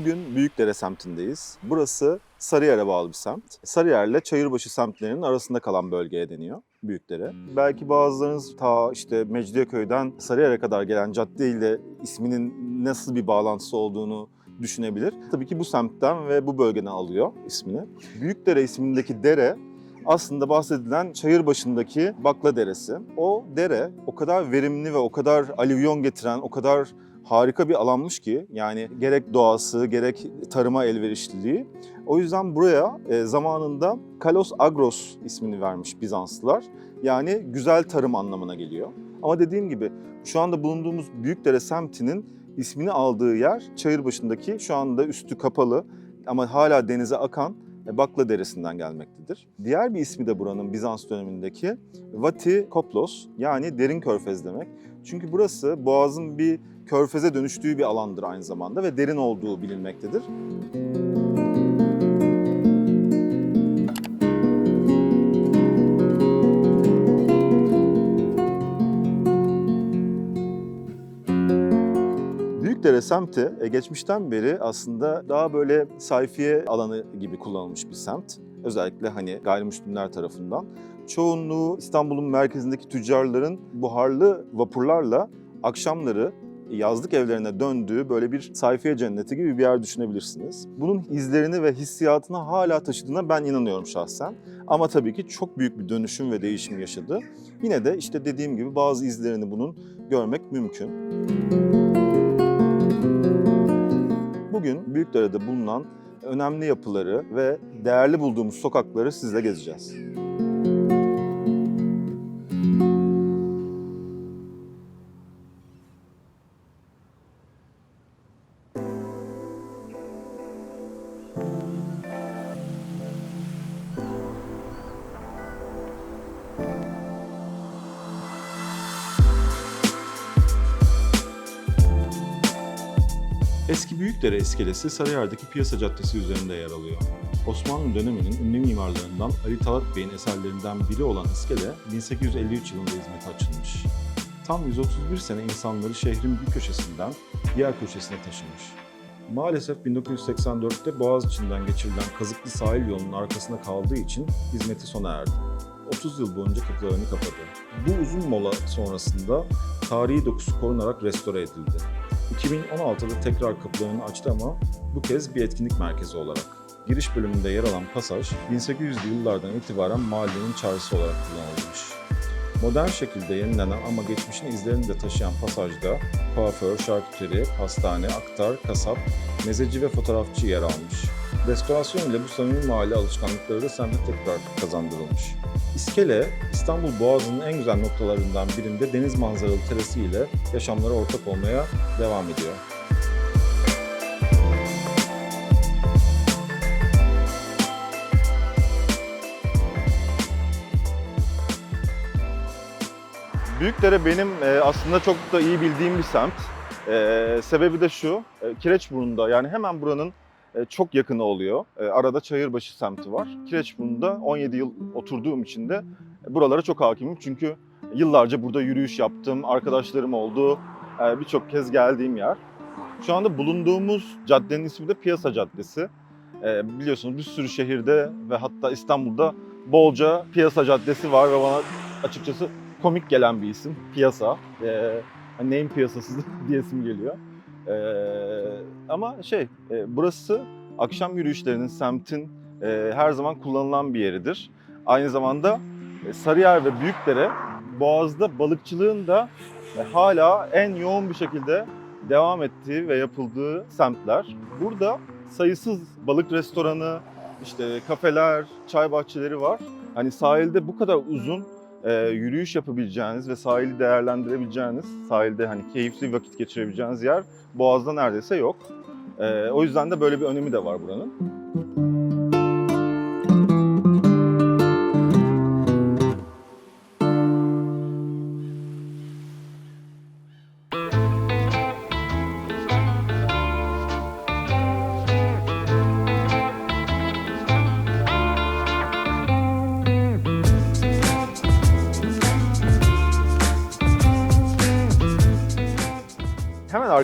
Bugün Büyükdere semtindeyiz. Burası Sarıyer'e bağlı bir semt. Sarıyer'le Çayırbaşı semtlerinin arasında kalan bölgeye deniyor Büyükdere. Belki bazılarınız ta işte Mecidiyeköy'den Sarıyer'e kadar gelen cadde ile isminin nasıl bir bağlantısı olduğunu düşünebilir. Tabii ki bu semtten ve bu bölgeden alıyor ismini. Büyükdere ismindeki dere aslında bahsedilen çayır başındaki Bakla Deresi. O dere o kadar verimli ve o kadar alüvyon getiren, o kadar harika bir alanmış ki yani gerek doğası gerek tarıma elverişliliği. O yüzden buraya e, zamanında Kalos Agros ismini vermiş Bizanslılar. Yani güzel tarım anlamına geliyor. Ama dediğim gibi şu anda bulunduğumuz Büyükdere semtinin ismini aldığı yer Çayırbaşı'ndaki şu anda üstü kapalı ama hala denize akan e, Bakla Deresi'nden gelmektedir. Diğer bir ismi de buranın Bizans dönemindeki Vati Koplos yani derin körfez demek. Çünkü burası boğazın bir körfeze dönüştüğü bir alandır aynı zamanda ve derin olduğu bilinmektedir. Büyükdere semti e, geçmişten beri aslında daha böyle sayfiye alanı gibi kullanılmış bir semt. Özellikle hani gayrimüslimler tarafından. Çoğunluğu İstanbul'un merkezindeki tüccarların buharlı vapurlarla akşamları yazlık evlerine döndüğü böyle bir sayfiye cenneti gibi bir yer düşünebilirsiniz. Bunun izlerini ve hissiyatını hala taşıdığına ben inanıyorum şahsen. Ama tabii ki çok büyük bir dönüşüm ve değişim yaşadı. Yine de işte dediğim gibi bazı izlerini bunun görmek mümkün. Bugün Büyükdere'de bulunan önemli yapıları ve değerli bulduğumuz sokakları sizle gezeceğiz. Büyükdere iskelesi Sarıyer'deki Piyasa Caddesi üzerinde yer alıyor. Osmanlı döneminin ünlü mimarlarından Ali Talat Bey'in eserlerinden biri olan iskele 1853 yılında hizmete açılmış. Tam 131 sene insanları şehrin bir köşesinden diğer köşesine taşımış. Maalesef 1984'te Boğaziçi'nden geçirilen kazıklı sahil yolunun arkasında kaldığı için hizmeti sona erdi. 30 yıl boyunca kapılarını kapadı. Bu uzun mola sonrasında tarihi dokusu korunarak restore edildi. 2016'da tekrar kapılarını açtı ama bu kez bir etkinlik merkezi olarak. Giriş bölümünde yer alan pasaj 1800'lü yıllardan itibaren mahallenin çağrısı olarak kullanılmış. Modern şekilde yenilenen ama geçmişin izlerini de taşıyan pasajda kuaför, şarküteri, pastane, aktar, kasap, mezeci ve fotoğrafçı yer almış. Restorasyon ile bu samimi mahalle alışkanlıkları da semte tekrar kazandırılmış. İskele, İstanbul Boğazı'nın en güzel noktalarından birinde deniz manzaralı terası ile yaşamlara ortak olmaya devam ediyor. Büyükdere benim e, aslında çok da iyi bildiğim bir semt. E, sebebi de şu, e, Kireçburnu'nda yani hemen buranın çok yakını oluyor. E, arada Çayırbaşı semti var. Kireçburnu'da 17 yıl oturduğum için de buralara çok hakimim. Çünkü yıllarca burada yürüyüş yaptım, arkadaşlarım oldu, e, birçok kez geldiğim yer. Şu anda bulunduğumuz caddenin ismi de Piyasa Caddesi. E, biliyorsunuz bir sürü şehirde ve hatta İstanbul'da bolca Piyasa Caddesi var ve bana açıkçası komik gelen bir isim. Piyasa. E, neyin piyasası diyesim geliyor. Ee, ama şey, e, burası akşam yürüyüşlerinin, semtin e, her zaman kullanılan bir yeridir. Aynı zamanda e, Sarıyer ve Büyükdere Boğaz'da balıkçılığın da e, hala en yoğun bir şekilde devam ettiği ve yapıldığı semtler. Burada sayısız balık restoranı, işte kafeler, çay bahçeleri var. Hani sahilde bu kadar uzun e, yürüyüş yapabileceğiniz ve sahili değerlendirebileceğiniz, sahilde hani keyifli vakit geçirebileceğiniz yer Boğaz'da neredeyse yok. E, o yüzden de böyle bir önemi de var buranın.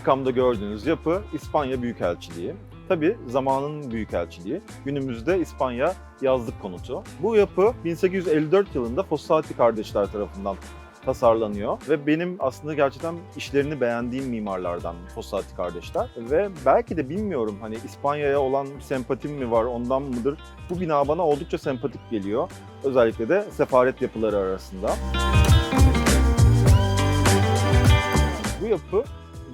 Arkamda gördüğünüz yapı İspanya Büyükelçiliği. Tabi zamanın büyükelçiliği. Günümüzde İspanya yazlık konutu. Bu yapı 1854 yılında Fossati kardeşler tarafından tasarlanıyor ve benim aslında gerçekten işlerini beğendiğim mimarlardan Fossati kardeşler ve belki de bilmiyorum hani İspanya'ya olan sempatim mi var ondan mıdır bu bina bana oldukça sempatik geliyor özellikle de sefaret yapıları arasında. Bu yapı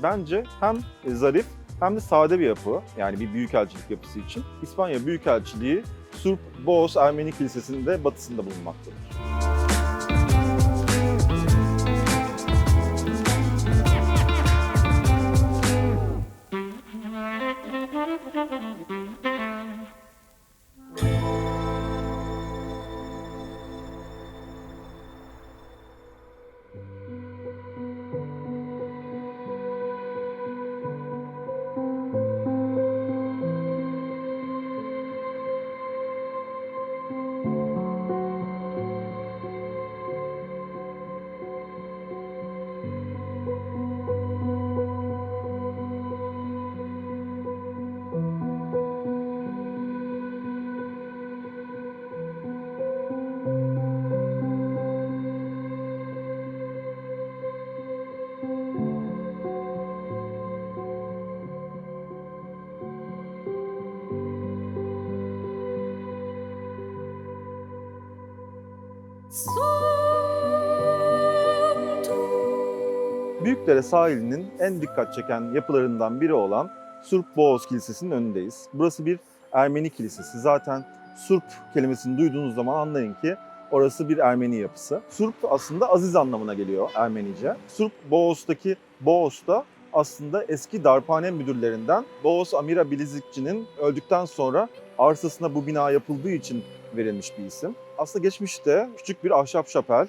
bence hem zarif hem de sade bir yapı yani bir büyükelçilik yapısı için İspanya Büyükelçiliği Surp Boğaz Ermeni Kilisesi'nin de batısında bulunmaktadır. Büyükdere sahilinin en dikkat çeken yapılarından biri olan Surp Boğaz Kilisesi'nin önündeyiz. Burası bir Ermeni kilisesi. Zaten Surp kelimesini duyduğunuz zaman anlayın ki orası bir Ermeni yapısı. Surp aslında aziz anlamına geliyor Ermenice. Surp Boğaz'daki Boğaz da aslında eski darphane müdürlerinden Boğaz Amira Bilizikçi'nin öldükten sonra arsasına bu bina yapıldığı için verilmiş bir isim. Aslında geçmişte küçük bir ahşap şapel,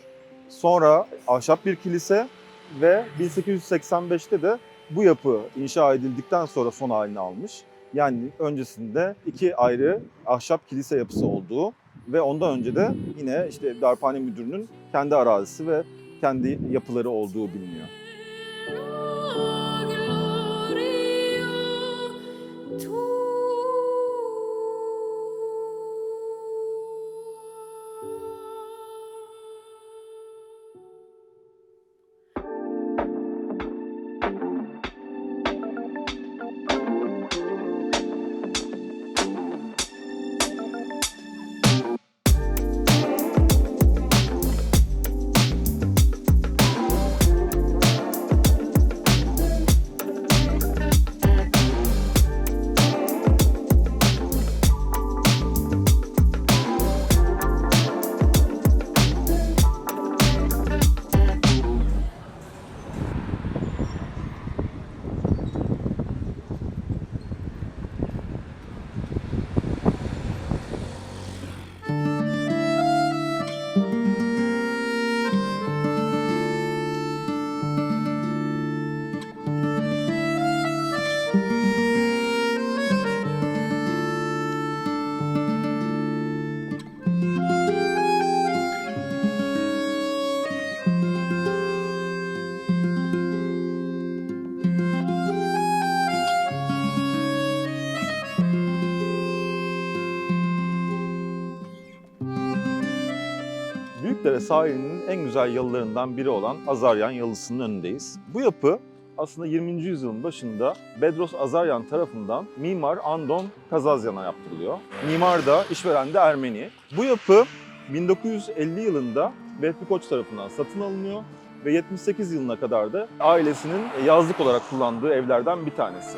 sonra ahşap bir kilise ve 1885'te de bu yapı inşa edildikten sonra son halini almış. Yani öncesinde iki ayrı ahşap kilise yapısı olduğu ve ondan önce de yine işte darphane müdürünün kendi arazisi ve kendi yapıları olduğu biliniyor. Sahilinin en güzel yalılarından biri olan Azaryan Yalısı'nın önündeyiz. Bu yapı aslında 20. yüzyılın başında Bedros Azaryan tarafından mimar Andon Kazazyan'a yaptırılıyor. Mimar da işveren de Ermeni. Bu yapı 1950 yılında Vehbi Koç tarafından satın alınıyor ve 78 yılına kadar da ailesinin yazlık olarak kullandığı evlerden bir tanesi.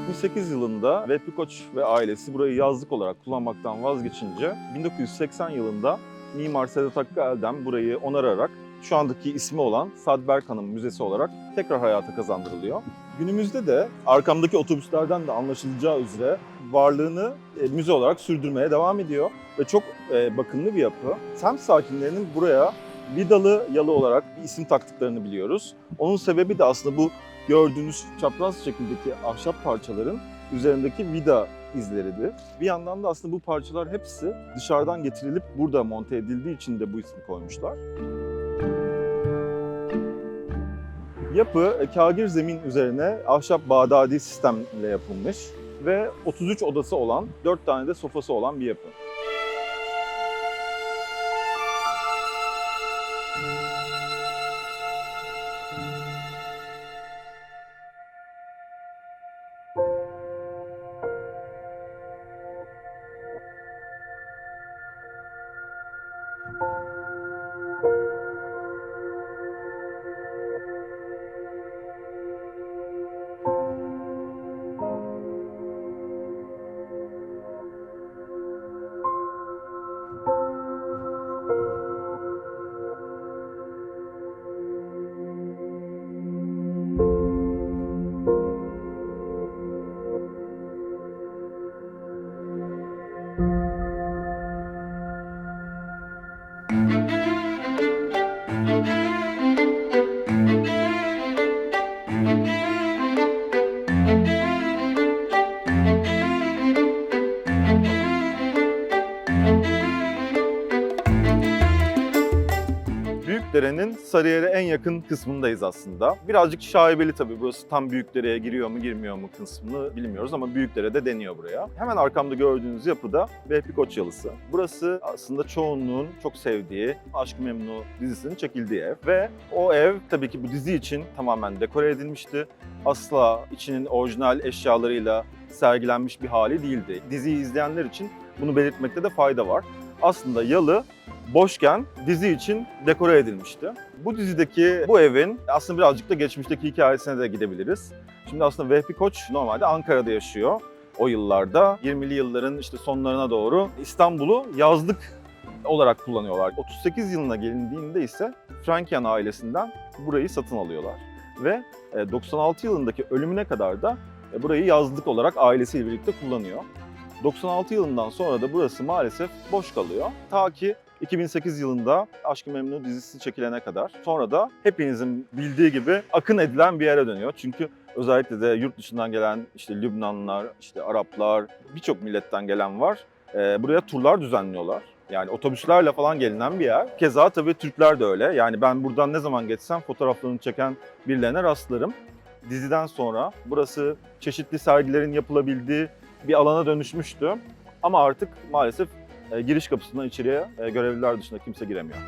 78 yılında Vehbi Koç ve ailesi burayı yazlık olarak kullanmaktan vazgeçince 1980 yılında Mimar Sedat Hakkı Eldem burayı onararak şu andaki ismi olan Sadberk Hanım Müzesi olarak tekrar hayata kazandırılıyor. Günümüzde de arkamdaki otobüslerden de anlaşılacağı üzere varlığını e, müze olarak sürdürmeye devam ediyor ve çok e, bakımlı bir yapı. Semt sakinlerinin buraya Vidalı Yalı olarak bir isim taktıklarını biliyoruz. Onun sebebi de aslında bu gördüğünüz çapraz şekildeki ahşap parçaların üzerindeki vida izleridir. Bir yandan da aslında bu parçalar hepsi dışarıdan getirilip burada monte edildiği için de bu ismi koymuşlar. Yapı e, kagir zemin üzerine ahşap bağdadi sistemle yapılmış ve 33 odası olan, 4 tane de sofası olan bir yapı. Sarıyer'e en yakın kısmındayız aslında. Birazcık şaibeli tabii burası tam Büyükdere'ye giriyor mu girmiyor mu kısmını bilmiyoruz ama Büyükdere'de deniyor buraya. Hemen arkamda gördüğünüz yapıda Vehbi Koç Yalısı. Burası aslında çoğunluğun çok sevdiği Aşk-ı Memnu dizisinin çekildiği ev. Ve o ev tabii ki bu dizi için tamamen dekore edilmişti. Asla içinin orijinal eşyalarıyla sergilenmiş bir hali değildi. Diziyi izleyenler için bunu belirtmekte de fayda var. Aslında yalı boşken dizi için dekore edilmişti. Bu dizideki bu evin aslında birazcık da geçmişteki hikayesine de gidebiliriz. Şimdi aslında Vehbi Koç normalde Ankara'da yaşıyor o yıllarda. 20'li yılların işte sonlarına doğru İstanbul'u yazlık olarak kullanıyorlar. 38 yılına gelindiğinde ise Frankian ailesinden burayı satın alıyorlar. Ve e, 96 yılındaki ölümüne kadar da e, burayı yazlık olarak ailesiyle birlikte kullanıyor. 96 yılından sonra da burası maalesef boş kalıyor. Ta ki 2008 yılında Aşk-ı Memnu dizisi çekilene kadar. Sonra da hepinizin bildiği gibi akın edilen bir yere dönüyor. Çünkü özellikle de yurt dışından gelen işte Lübnanlılar, işte Araplar, birçok milletten gelen var. Ee, buraya turlar düzenliyorlar. Yani otobüslerle falan gelinen bir yer. Keza tabii Türkler de öyle. Yani ben buradan ne zaman geçsem fotoğraflarını çeken birilerine rastlarım. Diziden sonra burası çeşitli sergilerin yapılabildiği bir alana dönüşmüştü. Ama artık maalesef e, giriş kapısından içeriye e, görevliler dışında kimse giremiyor.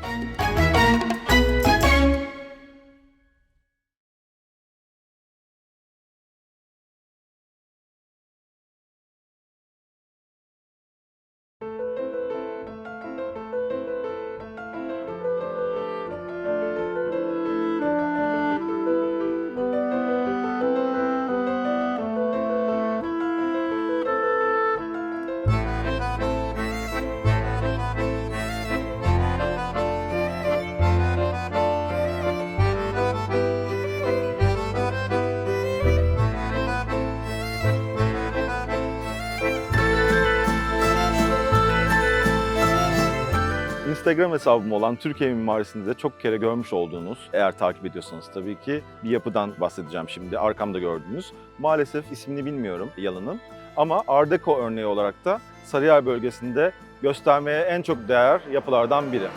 Instagram hesabım olan Türkiye Mimarisi'nde de çok kere görmüş olduğunuz, eğer takip ediyorsanız tabii ki bir yapıdan bahsedeceğim şimdi arkamda gördüğünüz. Maalesef ismini bilmiyorum yalının ama Art örneği olarak da Sarıyer bölgesinde göstermeye en çok değer yapılardan biri.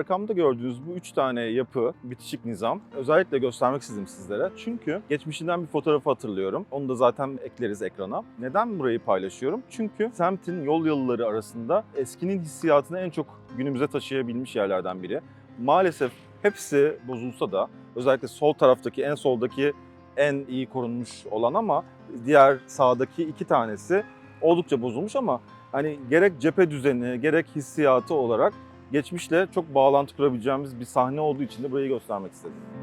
Arkamda gördüğünüz bu üç tane yapı, bitişik nizam özellikle göstermek istedim sizlere. Çünkü geçmişinden bir fotoğrafı hatırlıyorum. Onu da zaten ekleriz ekrana. Neden burayı paylaşıyorum? Çünkü semtin yol yalıları arasında eskinin hissiyatını en çok günümüze taşıyabilmiş yerlerden biri. Maalesef hepsi bozulsa da özellikle sol taraftaki en soldaki en iyi korunmuş olan ama diğer sağdaki iki tanesi oldukça bozulmuş ama hani gerek cephe düzeni gerek hissiyatı olarak geçmişle çok bağlantı kurabileceğimiz bir sahne olduğu için de burayı göstermek istedim.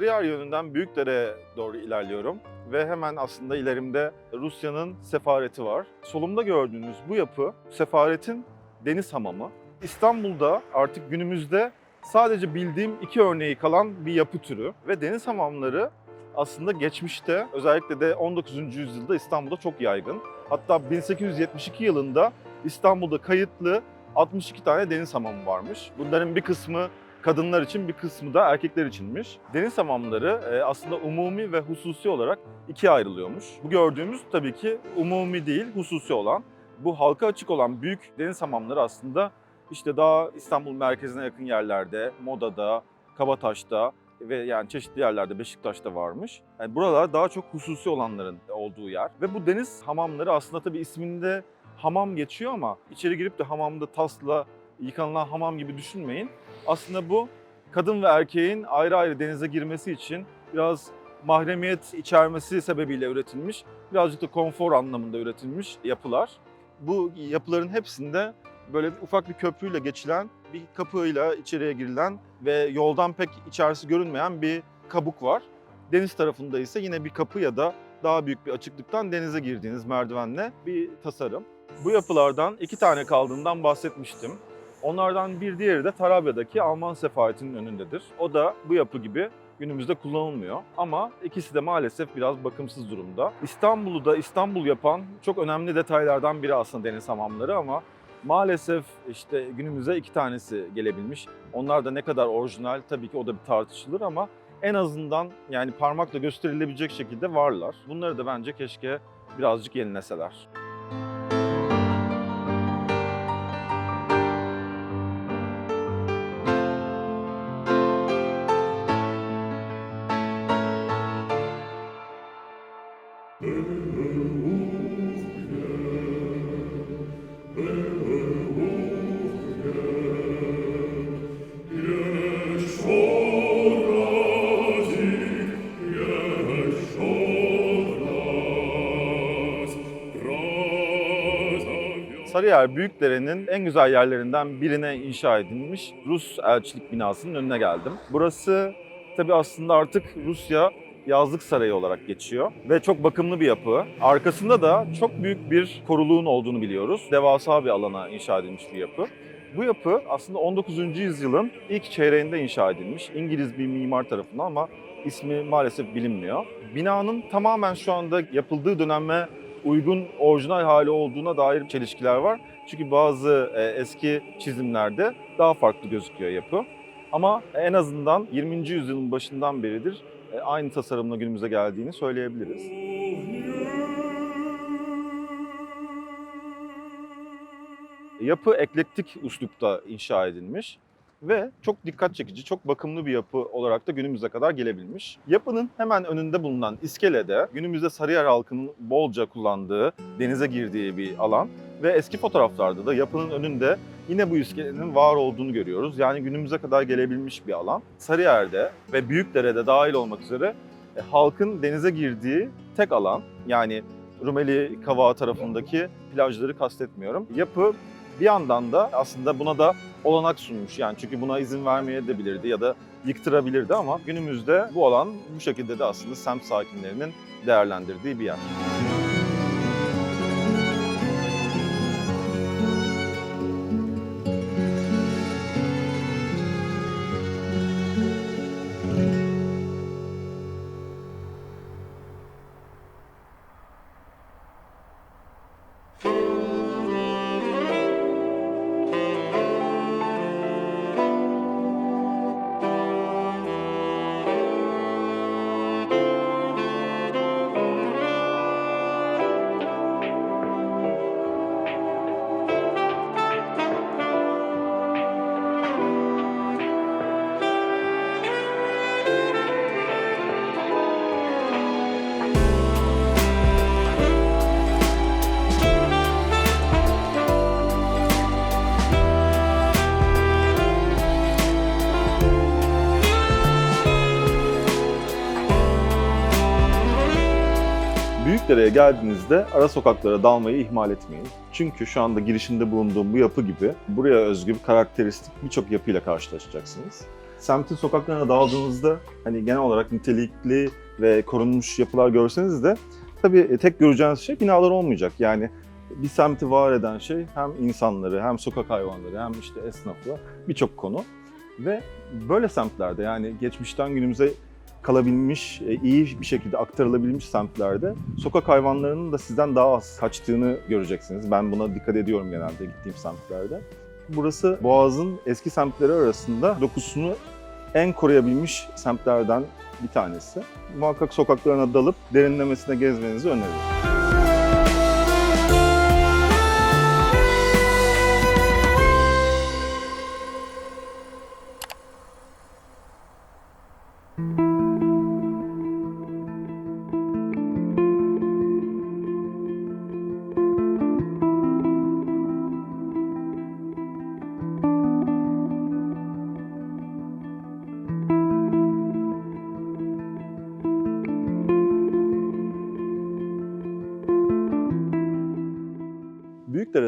Sarıyer yönünden Büyükdere doğru ilerliyorum ve hemen aslında ilerimde Rusya'nın sefareti var. Solumda gördüğünüz bu yapı sefaretin deniz hamamı. İstanbul'da artık günümüzde sadece bildiğim iki örneği kalan bir yapı türü ve deniz hamamları aslında geçmişte özellikle de 19. yüzyılda İstanbul'da çok yaygın. Hatta 1872 yılında İstanbul'da kayıtlı 62 tane deniz hamamı varmış. Bunların bir kısmı kadınlar için bir kısmı da erkekler içinmiş. Deniz hamamları e, aslında umumi ve hususi olarak ikiye ayrılıyormuş. Bu gördüğümüz tabii ki umumi değil, hususi olan. Bu halka açık olan büyük deniz hamamları aslında işte daha İstanbul merkezine yakın yerlerde, Moda'da, Kabataş'ta ve yani çeşitli yerlerde Beşiktaş'ta varmış. Yani buralar daha çok hususi olanların olduğu yer. Ve bu deniz hamamları aslında tabii isminde hamam geçiyor ama içeri girip de hamamda tasla yıkanılan hamam gibi düşünmeyin. Aslında bu kadın ve erkeğin ayrı ayrı denize girmesi için biraz mahremiyet içermesi sebebiyle üretilmiş, birazcık da konfor anlamında üretilmiş yapılar. Bu yapıların hepsinde böyle ufak bir köprüyle geçilen, bir kapıyla içeriye girilen ve yoldan pek içerisi görünmeyen bir kabuk var. Deniz tarafında ise yine bir kapı ya da daha büyük bir açıklıktan denize girdiğiniz merdivenle bir tasarım. Bu yapılardan iki tane kaldığından bahsetmiştim. Onlardan bir diğeri de Tarabya'daki Alman sefaretinin önündedir. O da bu yapı gibi günümüzde kullanılmıyor. Ama ikisi de maalesef biraz bakımsız durumda. İstanbul'u da İstanbul yapan çok önemli detaylardan biri aslında deniz hamamları ama maalesef işte günümüze iki tanesi gelebilmiş. Onlar da ne kadar orijinal tabii ki o da bir tartışılır ama en azından yani parmakla gösterilebilecek şekilde varlar. Bunları da bence keşke birazcık yenileseler. Sarıyer Büyükdere'nin en güzel yerlerinden birine inşa edilmiş Rus elçilik binasının önüne geldim. Burası tabii aslında artık Rusya yazlık sarayı olarak geçiyor ve çok bakımlı bir yapı. Arkasında da çok büyük bir koruluğun olduğunu biliyoruz. Devasa bir alana inşa edilmiş bir yapı. Bu yapı aslında 19. yüzyılın ilk çeyreğinde inşa edilmiş. İngiliz bir mimar tarafından ama ismi maalesef bilinmiyor. Binanın tamamen şu anda yapıldığı döneme uygun orijinal hali olduğuna dair çelişkiler var. Çünkü bazı e, eski çizimlerde daha farklı gözüküyor yapı. Ama en azından 20. yüzyılın başından beridir e, aynı tasarımla günümüze geldiğini söyleyebiliriz. Yapı eklektik üslupta inşa edilmiş ve çok dikkat çekici, çok bakımlı bir yapı olarak da günümüze kadar gelebilmiş. Yapının hemen önünde bulunan iskelede günümüzde Sarıyer halkının bolca kullandığı, denize girdiği bir alan ve eski fotoğraflarda da yapının önünde yine bu iskelenin var olduğunu görüyoruz. Yani günümüze kadar gelebilmiş bir alan. Sarıyer'de ve Büyükdere'de dahil olmak üzere e, halkın denize girdiği tek alan. Yani Rumeli Kavağı tarafındaki plajları kastetmiyorum. Yapı bir yandan da aslında buna da olanak sunmuş. Yani çünkü buna izin vermeye de bilirdi ya da yıktırabilirdi ama günümüzde bu alan bu şekilde de aslında semt sakinlerinin değerlendirdiği bir yer. Büyükdere'ye geldiğinizde ara sokaklara dalmayı ihmal etmeyin. Çünkü şu anda girişinde bulunduğum bu yapı gibi buraya özgü bir karakteristik birçok yapıyla karşılaşacaksınız. semtin sokaklarına daldığınızda hani genel olarak nitelikli ve korunmuş yapılar görseniz de tabii e, tek göreceğiniz şey binalar olmayacak. Yani bir semti var eden şey hem insanları hem sokak hayvanları hem işte esnafı birçok konu. Ve böyle semtlerde yani geçmişten günümüze kalabilmiş, e, iyi bir şekilde aktarılabilmiş semtlerde sokak hayvanlarının da sizden daha az kaçtığını göreceksiniz. Ben buna dikkat ediyorum genelde gittiğim semtlerde. Burası Boğaz'ın eski semtleri arasında dokusunu en koruyabilmiş semtlerden bir tanesi. Muhakkak sokaklarına dalıp derinlemesine gezmenizi öneririm.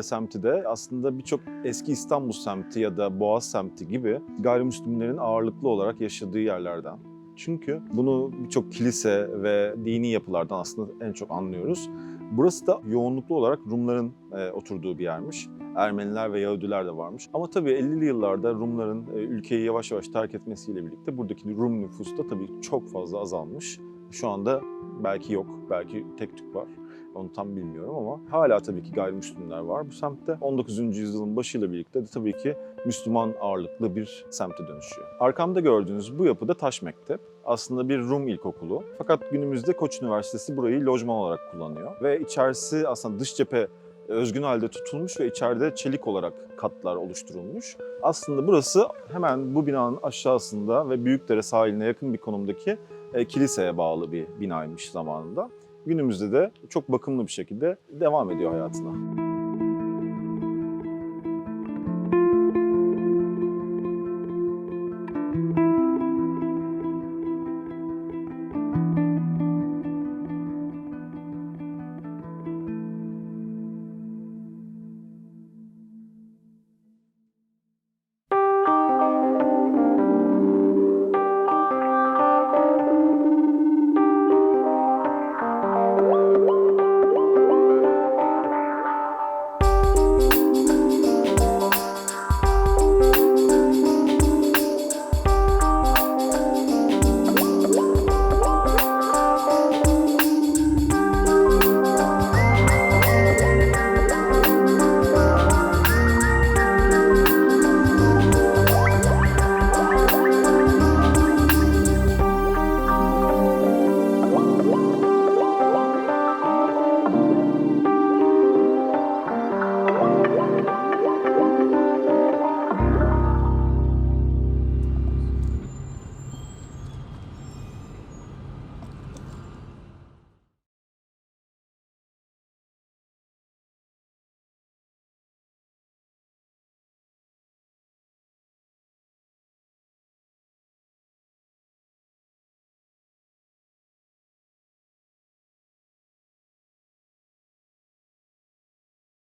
Semti de aslında birçok eski İstanbul semti ya da Boğaz semti gibi gayrimüslimlerin ağırlıklı olarak yaşadığı yerlerden. Çünkü bunu birçok kilise ve dini yapılardan aslında en çok anlıyoruz. Burası da yoğunluklu olarak Rumların e, oturduğu bir yermiş. Ermeniler ve Yahudiler de varmış. Ama tabii 50'li yıllarda Rumların e, ülkeyi yavaş yavaş terk etmesiyle birlikte buradaki Rum nüfus da tabii çok fazla azalmış. Şu anda belki yok, belki tek tük var. Onu tam bilmiyorum ama hala tabii ki gayrimüslimler var bu semtte. 19. yüzyılın başıyla birlikte de tabii ki Müslüman ağırlıklı bir semte dönüşüyor. Arkamda gördüğünüz bu yapı da Taş Mektep. Aslında bir Rum ilkokulu. Fakat günümüzde Koç Üniversitesi burayı lojman olarak kullanıyor. Ve içerisi aslında dış cephe özgün halde tutulmuş ve içeride çelik olarak katlar oluşturulmuş. Aslında burası hemen bu binanın aşağısında ve Büyükdere sahiline yakın bir konumdaki e, kiliseye bağlı bir binaymış zamanında günümüzde de çok bakımlı bir şekilde devam ediyor hayatına.